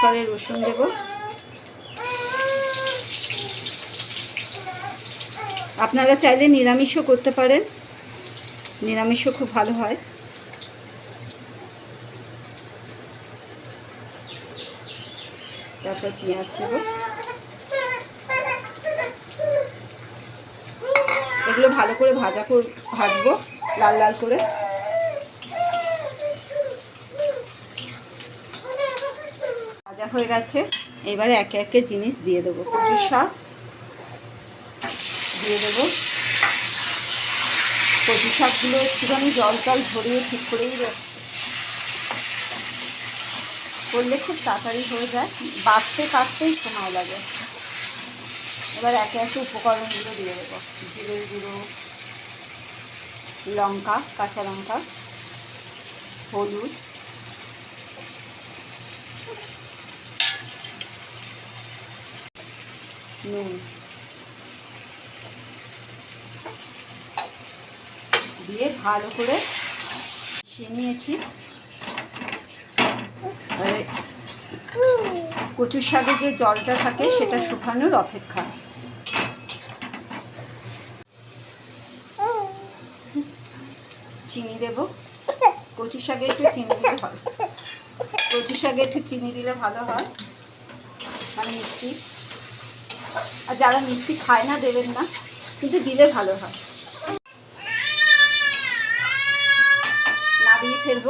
তারপরে রসুন দেব। আপনারা চাইলে নিরামিষও করতে পারেন। নিরামিষও খুব ভালো হয়। তারপর পেঁয়াজ দেবো। এগুলো ভালো করে ভাজা ভাজবো, লাল লাল করে। ভাজা হয়ে গেছে। এবারে একে একে জিনিস দিয়ে দেবো। কচু শাক দিয়ে দেবো। কচু শাকগুলো একটুখানি জল টল ধরিয়ে ঠিক করেই করলে খুব তাড়াতাড়ি হয়ে যায়। বাঁচতে কাটতেই সময় লাগে। এবার একে একে উপকরণগুলো দিয়ে দেবো। জিরে গুঁড়ো, লঙ্কা, কাঁচা লঙ্কা, হলুদ নুন দিয়ে ভালো করে মিশিয়ে নিয়েছি। কচুর শাকে যে জলটা থাকে, সেটা শুকানোর অপেক্ষা। চিনি দেব। কচু শাকে একটু চিনি দিলে হয়। কচু শাকে একটু চিনি দিলে ভালো হয়। মানে মিষ্টি। আর যারা মিষ্টি খায় না দেবেন না। কিন্তু দিলে ভালো হয়। না দিয়ে ফেলব।